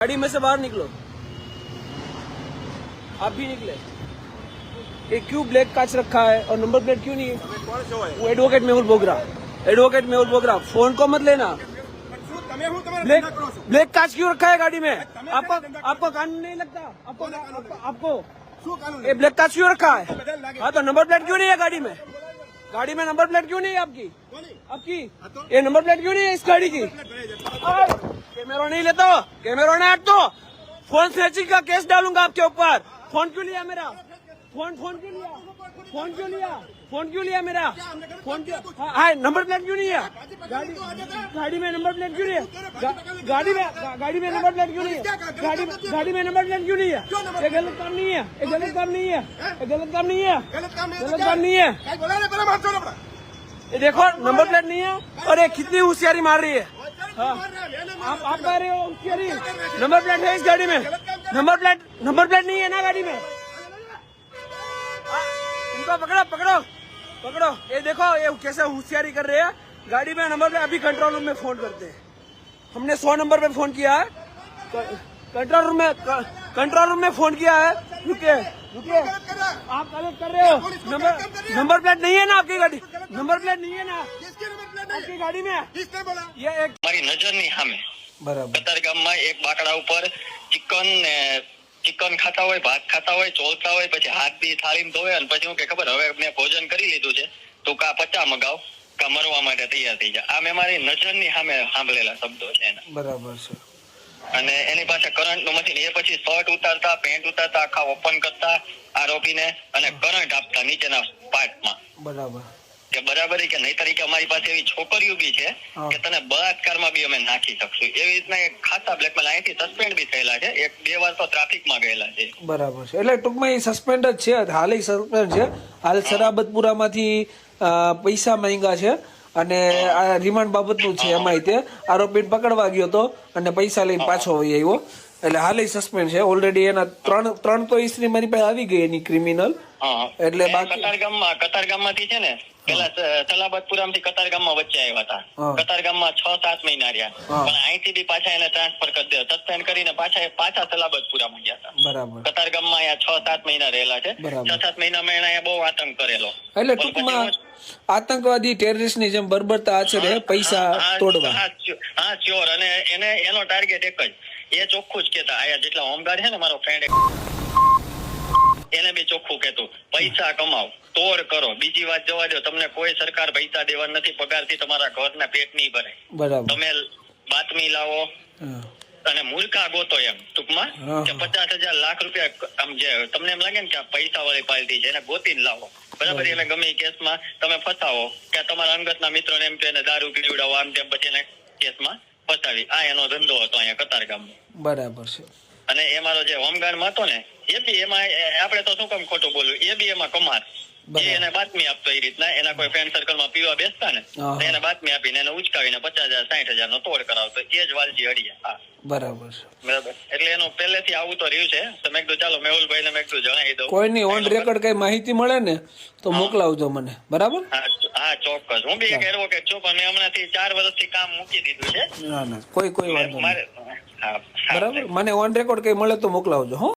गाड़ी में से बाहर निकलो। आप भी निकले। ये क्यों ब्लैक कांच रखा है और नंबर प्लेट क्यों नहीं है? वो advocate Mehul Bogra. Advocate Mehul Bogra phone को मत लेना। ब्लैक ब्लैक कांच क्यों रखा है गाड़ी में? आपको आपको कान नहीं लगता? आपको आपको ये ब्लैक कांच क्यों रखा है? हाँ तो नंबर प्लेट क्यों नहीं है गाड़ी में? गाड़ी में नंबर प्लेट क्यों नहीं है आपकी? आपकी? ये नंबर प्लेट क्यों नहीं है इस गाड़ी की? कैमरा नहीं लेता हो कैमरा ना हट दो फ़ोन स्नेचिंग का केस डालूँगा आपके ऊपर। फ़ोन क्यों लिया मेरा? फ़ोन फ़ोन क्यों लिया? फ़ोन क्यों लिया? फ़ोन क्यों लिया मेरा? फ़ोन क्यों हाय नंबर प्लेट क्यों नहीं है? गाड़ी गाड़ी में नंबर प्लेट क्यों नहीं है? गाड़ी में गाड़ी में नंबर प्लेट क्यों नहीं है? गाड़ी गाड़ी में नंबर प्लेट क्यों नहीं है? ये गलत काम नहीं है। ये गलत काम नहीं है। ये गलत काम नहीं है। गलत काम नहीं है। ये देखो नंबर प्लेट नहीं है और ये कितनी होशियारी मार रही है। हाँ। आप आप आ रहे हो उसकी नंबर प्लेट है इस गाड़ी में। नंबर प्लेट नंबर प्लेट नहीं है ना गाड़ी में? हाँ, इनको पकड़ो पकड़ो पकड़ो। ये देखो, ये कैसे होशियारी कर रहे हैं। गाड़ी में नंबर प्लेट अभी कंट्रोल रूम में फ़ोन करते हैं। हमने सौ नंबर पे फ़ोन किया है। कंट्रोल रूम में कंट्रोल रूम में फ़ोन किया है। रुके रुकिए ગલત कर रहा है. आप गलत कर रहे हो नंबर नंबर प्लेट नहीं है ना आपकी गाड़ी नंबर प्लेट नहीं है ना किसकी नंबर प्लेट नहीं आपकी है? गाड़ी में किसने बोला ये एक મારી નજરની સામે बराबर કતાર ગામમાં એક બાકડા ઉપર ચિકન ને ચિકન ખાતા હોય ભાત ખાતા હોય ચોલતા હોય પછી હાથ બી થાળીમાં ધોવે અને પછી હું કે ખબર હવે મેં ભોજન કરી લીધું છે તું કા પચા મગાવ કા મરવા માટે તૈયાર થઈ જા આ મેં મારી નજરની સામે સાંભળેલા શબ્દો છે એના बराबर છે અને એની પાસે કરંટનું મશીન એ પછી શર્ટ ઉતારતા પેન્ટ ઉતારતા આખા ઓપન કરતા આરોપીને અને કરંટ આપતા નીચેના પાર્ટમાં. બરાબર. કે બરાબર કે નહીં? તરીકે અમારી પાસે એવી છોકરીઓ બી છે કે તને બળાત્કારમાં બી અમે નાખી શકશું. એવી રીતના ખાતા બ્લેકમેલ અહીંથી સસ્પેન્ડ બી થયેલા છે. એક બે વાર તો ટ્રાફિકમાં ગયેલા છે. બરાબર છે. એટલે ટૂંકમાં એ સસ્પેન્ડ જ છે. હાલ સસ્પેન્ડ છે. હાલ સરાબતપુરામાંથી અ, પૈસા માંગ્યા છે. અને આ રિમાન્ડ બાબતનું છે એમાંય તે. આરોપીને પકડવા ગયો હતો અને પૈસા લઈને પાછો વહી આવ્યો. એટલે હાલ સસ્પેન્ડ છે. ઓલરેડી એના ત્રણ ત્રણ તો હિસ્ટ્રી મારી પાસે આવી ગઈ એની ક્રિમિનલ એટલે બાકી- કતારગામમાં કતારગામમાંથી છે ને? પેલા સલાબતપુરામથી કતારગામમાં વચ્ચે આવ્યા હતા. કતારગામમાં છ સાત મહિના રહ્યા. પણ અહીંથી બી પાછા એને ટ્રાન્સફર કરી દે સસ્પેન્ડ કરીને પાછા એ પાછા સલાબતપુરામાં ગયા હતા. કતારગામમાં અહીંયા છ સાત મહિના રહેલા છે. છ સાત મહિનામાં એને અહીંયા બહુ આતંક કરેલો. એટલે ટૂંકમાં આતંકવાદી ટેરરિસ્ટની જેમ બરબરતા આચરે પૈસા તોડવા. હા, સ્યો- અને એને એનો ટાર્ગેટ એક જ. એ ચોખ્ખું જ કેતા આયા જેટલા હોમગાર્ડ છે ને મારો ફ્રેન્ડ એને બી ચોખ્ખું કેતું પૈસા કમાઓ તોડ કરો. બીજી વાત જવા દો તમને કોઈ સરકાર પૈસા દેવા નથી પગારથી તમારા ઘરના પેટ નહીં ભરે બરાબર. તમે બાતમી લાવો અને મૂર્ખા ગોતો એમ ટૂંકમાં કે પચાસ હજાર લાખ રૂપિયા આમ જે તમને એમ લાગે ને કે આ પૈસા વાળી પાર્ટી છે એને ગોતીને લાવો. બરાબર? એટલે ગમે કેસમાં તમે ફસાવો કે તમારા અંગતના મિત્રોને એમ કે એને દારૂ પીવડાવો આમ તેમ પછી એને કેસમાં ફસાવી. આ એનો ધંધો હતો અહીંયા કતારગામમાં બરાબર છે. અને એ મારો જે હોમગાર્ડમાં હતો ને એ બી એમાં આપણે તો શું કામ ખોટું બોલું એ બી એમાં કમાર. એને બાતમી આપતો એ રીતના એના કોઈ ફ્રેન્ડ સર્કલમાં પીવા બેસતા ને એને બાતમી આપીને એને ઉચકાવીને પચાસ હજાર સાઠ હજાર નો તોડ કરાવતો. એ જ વાલજી અડિયા હા. બરાબર બરાબર. એટલે એનો પહેલેથી આવું તો રહ્યું છે. તો મેં કીધું ચાલો મેહુલભાઈ ને મેં કીધું જણાવી દઉં. કોઈની ઓન રેકોર્ડ કઈ માહિતી મળે ને તો મોકલાવજો મને. બરાબર? હા ચોક્કસ. હું બી એક એડવોકેટ છું પણ મેં હમણાંથી ચાર વર્ષથી કામ મૂકી દીધું છે. ના ના કોઈ કોઈ વાંધો નહીં. બરાબર? મને ઓન રેકોર્ડ કઈ મળે તો મોકલાવજો હો.